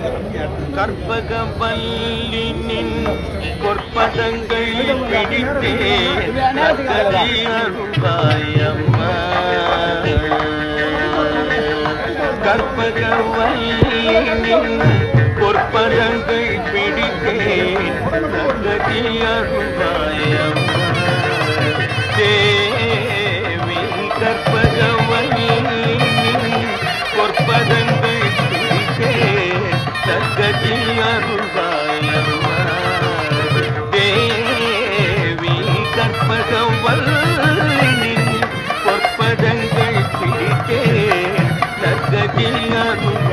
கற்பக கற்பகவல்லினின் பொற்பதங்கள் பிடித்தேன். நகரி அருள்வாயம்மா கற்பகவல்லினின் பொற்பதங்கள் பிடித்தேன் நகரி அருள்வாயம்மா. தேவி கற்பகவல்லின் பொற்பதங்கள் பிடித்தே தக்கத்தில் அருள்